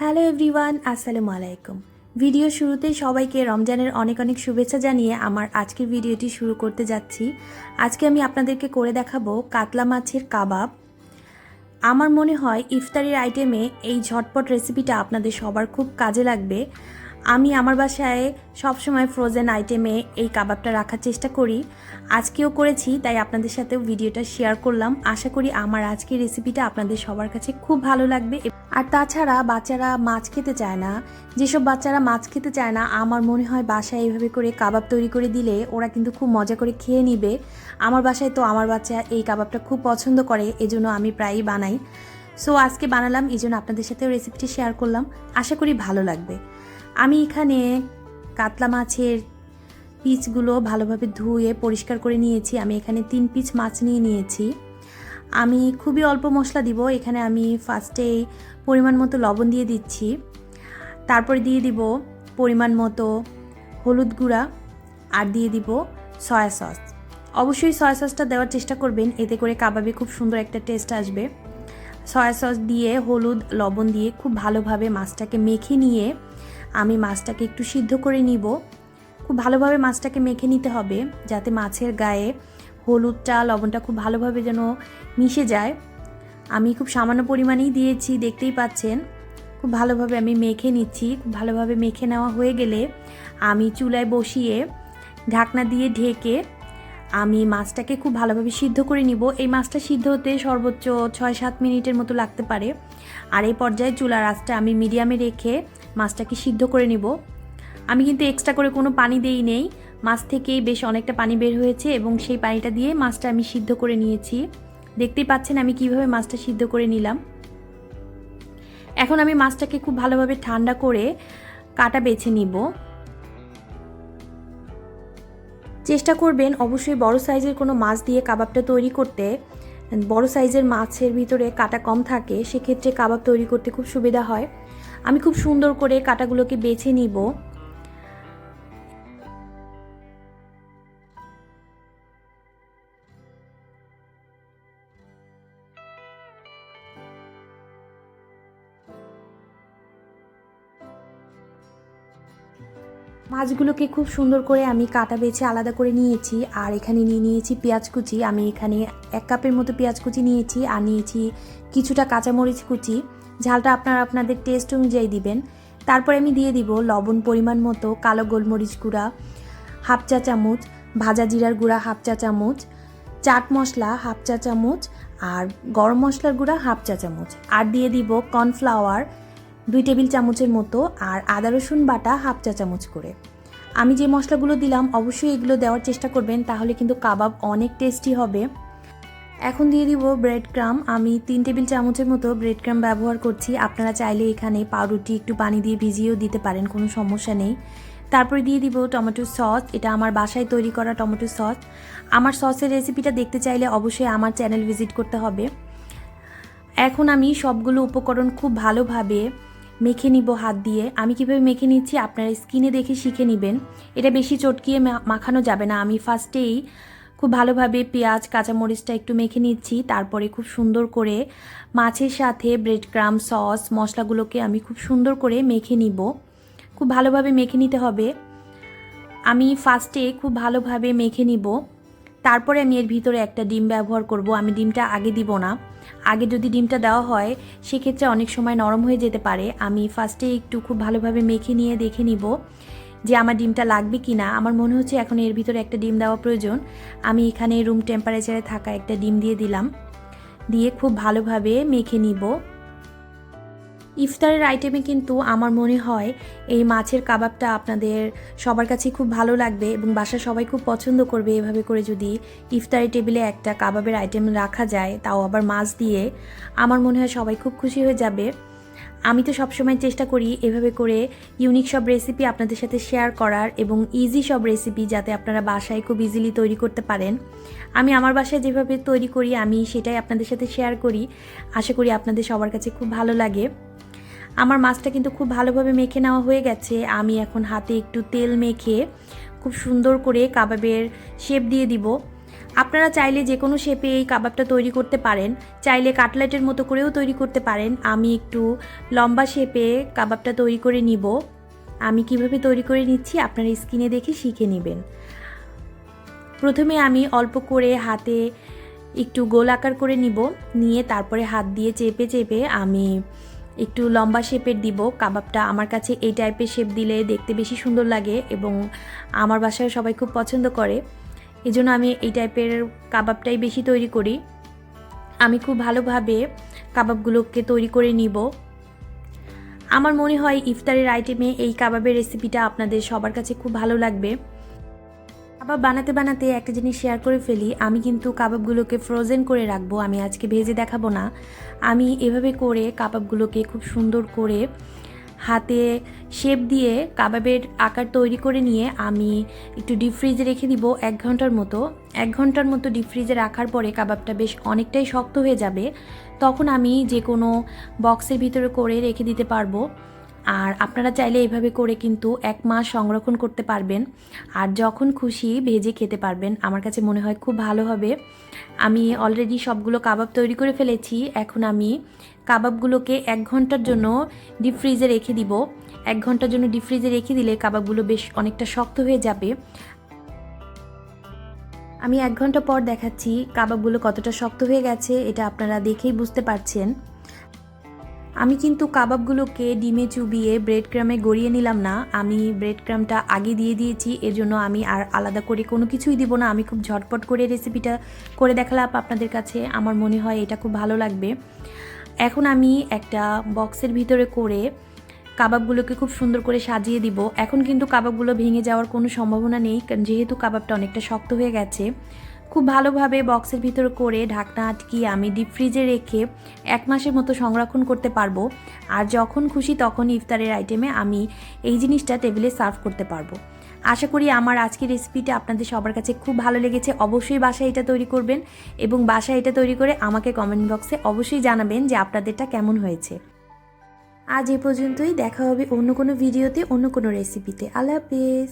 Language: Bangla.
হ্যালো এভরিওয়ান, আসসালামু আলাইকুম। ভিডিও শুরুতেই সবাইকে রমজানের অনেক অনেক শুভেচ্ছা জানিয়ে আমার আজকের ভিডিওটি শুরু করতে যাচ্ছি। আজকে আমি আপনাদেরকে করে দেখাবো কাতলা মাছের কাবাব। আমার মনে হয় ইফতারির আইটেমে এই ঝটপট রেসিপিটা আপনাদের সবার খুব কাজে লাগবে। আমি আমার বাসায় সবসময় ফ্রোজেন আইটেমে এই কাবাবটা রাখার চেষ্টা করি। আজকেও করেছি, তাই আপনাদের সাথেও ভিডিওটা শেয়ার করলাম। আশা করি আমার আজকের রেসিপিটা আপনাদের সবার কাছে খুব ভালো লাগবে। আর তাছাড়া বাচ্চারা মাছ খেতে চায় না। যেসব বাচ্চারা মাছ খেতে চায় না, আমার মনে হয় বাসায় এইভাবে করে কাবাব তৈরি করে দিলে ওরা কিন্তু খুব মজা করে খেয়ে নিবে। আমার বাসায় তো আমার বাচ্চা এই কাবাবটা খুব পছন্দ করে, এজন্য আমি প্রায়ই বানাই। সো, আজকে বানালাম, এই জন্য আপনাদের সাথেও রেসিপিটি শেয়ার করলাম। আশা করি ভালো লাগবে। আমি এখানে কাতলা মাছের পিচগুলো ভালোভাবে ধুয়ে পরিষ্কার করে নিয়েছি। আমি এখানে তিন পিচ মাছ নিয়ে নিয়েছি। আমি খুবই অল্প মশলা দিব, এখানে আমি ফার্স্টেই পরিমাণ মতো লবণ দিয়ে দিচ্ছি। তারপরে দিয়ে দিব পরিমাণ মতো হলুদ গুঁড়া আর দিয়ে দিব সয়া সস অবশ্যই সয়া সসটা দেওয়ার চেষ্টা করবেন, এতে করে কাবাবে খুব সুন্দর একটা টেস্ট আসবে। সয়া সস দিয়ে হলুদ, লবণ দিয়ে খুব ভালোভাবে মাছটাকে মেখে নিয়ে আমি মাছটাকে একটু সিদ্ধ করে নিব। খুব ভালোভাবে মাছটাকে মেখে নিতে হবে, যাতে মাছের গায়ে হলুদটা লবণটা খুব ভালোভাবে যেন মিশে যায়। আমি খুব সামান্য পরিমাণেই দিয়েছি, দেখতেই পাচ্ছেন। খুব ভালোভাবে আমি মেখে নিচ্ছি, খুব ভালোভাবে মেখে নেওয়া হয়ে গেলে আমি চুলায় বসিয়ে ঢাকনা দিয়ে ঢেকে আমি মাছটাকে খুব ভালোভাবে সিদ্ধ করে নিব। এই মাছটা সিদ্ধ হতে সর্বোচ্চ ছয় সাত মিনিটের মতো লাগতে পারে। আর এই পর্যায়ে চুলার আঁচটা আমি মিডিয়ামে রেখে মাছটাকে সিদ্ধ করে নিব। আমি কিন্তু এক্সট্রা করে কোনো পানি দেই নেই। মাছ থেকেই বেশ অনেকটা পানি বের হয়েছে এবং সেই পানিটা দিয়ে মাছটা আমি সিদ্ধ করে নিয়েছি। দেখতেই পাচ্ছেন আমি কীভাবে মাছটা সিদ্ধ করে নিলাম। এখন আমি মাছটাকে খুব ভালোভাবে ঠান্ডা করে কাটা বেছে নিব। চেষ্টা করবেন অবশ্যই বড় সাইজের কোনো মাছ দিয়ে কাবাবটা তৈরি করতে। বড় সাইজের মাছের ভিতরে কাটা কম থাকে, সেক্ষেত্রে কাবাব তৈরি করতে খুব সুবিধা হয়। আমি খুব সুন্দর করে কাটাগুলোকে বেছে নিব। মাছগুলোকে খুব সুন্দর করে আমি কাটা বেছে আলাদা করে নিয়েছি, আর এখানে নিয়ে নিয়েছি পেঁয়াজ কুচি। আমি এখানে এক কাপের মতো পেঁয়াজ কুচি নিয়েছি, আর নিয়েছি কিছুটা কাঁচামরিচ কুচি। ঝালটা আপনারা আপনাদের টেস্ট অনুযায়ী দিবেন। তারপরে আমি দিয়ে দিব লবণ পরিমাণ মতো কালো গোলমরিচ গুঁড়া, হাফ চা চামচ, ভাজা জিরার গুঁড়া হাফ চা চামচ, চাট মশলা হাফ চা চামচ, আর গরম মশলার গুঁড়া হাফ চা চামচ। আর দিয়ে দিব কর্নফ্লাওয়ার দুই টেবিল চামচের মতো আর আদা রসুন বাটা হাফ চা চামচ করে। আমি যে মশলাগুলো দিলাম, অবশ্যই এগুলো দেওয়ার চেষ্টা করবেন, তাহলে কিন্তু কাবাব অনেক টেস্টি হবে। এখন দিয়ে দিব ব্রেড ক্রাম আমি তিন টেবিল চামচের মতো ব্রেড ক্রাম ব্যবহার করছি। আপনারা চাইলে এখানে পাউরুটি, একটু পানি দিয়ে ভিজিয়েও দিতে পারেন, কোনো সমস্যা নেই। তারপরে দিয়ে দিব টমেটো সস। এটা আমার বাসায় তৈরি করা টমেটো সস। আমার সসের রেসিপিটা দেখতে চাইলে অবশ্যই আমার চ্যানেল ভিজিট করতে হবে। এখন আমি সবগুলো উপকরণ খুব ভালোভাবে মেখে নিব হাত দিয়ে। আমি কীভাবে মেখে নিচ্ছি আপনারা স্কিনে দেখে শিখে নেবেন। এটা বেশি চটকিয়ে মাখানো যাবে না। আমি ফার্স্টেই খুব ভালোভাবে পেঁয়াজ, কাঁচামরিচটা একটু মেখে নিচ্ছি। তারপরে খুব সুন্দর করে মাছের সাথে ব্রেড ক্রাম সস মশলাগুলোকে আমি খুব সুন্দর করে মেখে নিব। খুব ভালোভাবে মেখে নিতে হবে। আমি ফার্স্টে খুব ভালোভাবে মেখে নিব। তারপরে আমি এর ভিতরে একটা ডিম ব্যবহার করব। আমি ডিমটা আগে দিব না। আগে যদি ডিমটা দেওয়া হয়, সেক্ষেত্রে অনেক সময় নরম হয়ে যেতে পারে। আমি ফার্স্টে একটু খুব ভালোভাবে মেখে নিয়ে দেখে নিব যে আমার ডিমটা লাগবে কি না আমার মনে হচ্ছে এখন এর ভিতরে একটা ডিম দেওয়া প্রয়োজন। আমি এখানে রুম টেম্পারেচারে থাকা একটা ডিম দিয়ে দিলাম। দিয়ে খুব ভালোভাবে মেখে নিব। ইফতারের আইটেমে কিন্তু আমার মনে হয় এই মাছের কাবাবটা আপনাদের সবার কাছে খুব ভালো লাগবে এবং বাসা সবাই খুব পছন্দ করবে। এভাবে করে যদি ইফতারি টেবিলে একটা কাবাবের আইটেম রাখা যায়, তাও আবার মাছ দিয়ে, আমার মনে হয় সবাই খুব খুশি হয়ে যাবে। আমি তো সবসময় চেষ্টা করি এভাবে করে ইউনিক সব রেসিপি আপনাদের সাথে শেয়ার করার এবং ইজি সব রেসিপি যাতে আপনারা বাসায় খুব ইজিলি তৈরি করতে পারেন। আমি আমার বাসায় যেভাবে তৈরি করি, আমি সেটাই আপনাদের সাথে শেয়ার করি। আশা করি আপনাদের সবার কাছে খুব ভালো লাগে। আমার মাছটা কিন্তু খুব ভালোভাবে মেখে নেওয়া হয়ে গেছে। আমি এখন হাতে একটু তেল মেখে খুব সুন্দর করে কাবাবের শেপ দিয়ে দিব। আপনারা চাইলে যে কোনো শেপে এই কাবাবটা তৈরি করতে পারেন। চাইলে কাটলেটের মতো করেও তৈরি করতে পারেন। আমি একটু লম্বা শেপে কাবাবটা তৈরি করে নিব। আমি কীভাবে তৈরি করে নিচ্ছি আপনারা স্কিনে দেখে শিখে নেবেন। প্রথমে আমি অল্প করে হাতে একটু গোল আকার করে নিব। নিয়ে তারপরে হাত দিয়ে চেপে চেপে আমি একটু লম্বা শেপের দিব। কাবাবটা আমার কাছে এই টাইপের শেপ দিলে দেখতে বেশি সুন্দর লাগে এবং আমার বাসায় সবাই খুব পছন্দ করে। এই জন্য আমি এই টাইপের কাবাবটাই বেশি তৈরি করি। আমি খুব ভালোভাবে কাবাবগুলোকে তৈরি করে নিব। আমার মনে হয় ইফতারের আইটেমে এই কাবাবের রেসিপিটা আপনাদের সবার কাছে খুব ভালো লাগবে। কাবাব বানাতে বানাতে একটা জিনিস শেয়ার করে ফেলি। আমি কিন্তু কাবাবগুলোকে ফ্রোজেন করে রাখব। আমি আজকে ভেজে দেখাবো না। আমি এভাবে করে কাবাবগুলোকে খুব সুন্দর করে হাতে শেপ দিয়ে কাবাবের আকার তৈরি করে নিয়ে আমি একটু ডিপ ফ্রিজে রেখে দিব এক ঘণ্টার মতো। এক ঘণ্টার মতো ডিপ ফ্রিজে রাখার পরে কাবাবটা বেশ অনেকটাই শক্ত হয়ে যাবে। তখন আমি যে কোনো বক্সের ভিতরে করে রেখে দিতে পারব। আর আপনারা চাইলে এভাবে করে কিন্তু এক মাস সংরক্ষণ করতে পারবেন। আর যখন খুশি ভেজে খেতে পারবেন। আমার কাছে মনে হয় খুব ভালো হবে। আমি অলরেডি সবগুলো কাবাব তৈরি করে ফেলেছি। এখন আমি কাবাবগুলোকে এক ঘণ্টার জন্য ডিপ ফ্রিজে রেখে দিব। এক ঘণ্টার জন্য ডিপ ফ্রিজে রেখে দিলে কাবাবগুলো বেশ অনেকটা শক্ত হয়ে যাবে। আমি এক ঘণ্টা পর দেখাচ্ছি কাবাবগুলো কতটা শক্ত হয়ে গেছে। এটা আপনারা দেখেই বুঝতে পারছেন। আমি কিন্তু কাবাবগুলোকে ডিমে চুবিয়ে ব্রেড ক্রামে গড়িয়ে নিলাম না। আমি ব্রেড ক্রামটা আগে দিয়ে দিয়েছি, এর জন্য আমি আর আলাদা করে কোনো কিছুই দিব না। আমি খুব ঝটপট করে রেসিপিটা করে দেখালাম আপনাদের কাছে। আমার মনে হয় এটা খুব ভালো লাগবে। এখন আমি একটা বক্সের ভিতরে করে কাবাবগুলোকে খুব সুন্দর করে সাজিয়ে দিব। এখন কিন্তু কাবাবগুলো ভেঙে যাওয়ার কোনো সম্ভাবনা নেই যেহেতু কাবাবটা অনেকটা শক্ত হয়ে গেছে খুব ভালোভাবে বক্সের ভিতর করে ঢাকনা আটকিয়ে আমি ডিপ ফ্রিজে রেখে এক মাসের মতো সংরক্ষণ করতে পারব। আর যখন খুশি তখন ইফতারের আইটেমে আমি এই জিনিসটা টেবিলে সার্ভ করতে পারব। আশা করি আমার আজকের রেসিপিটা আপনাদের সবার কাছে খুব ভালো লেগেছে। অবশ্যই বাসায় এটা তৈরি করবেন এবং বাসায় এটা তৈরি করে আমাকে কমেন্ট বক্সে অবশ্যই জানাবেন যে আপনাদেরটা কেমন হয়েছে। আজ এ পর্যন্তই। দেখা হবে অন্য কোনো ভিডিওতে অন্য কোনো রেসিপিতে আল্লাহ হাফেজ।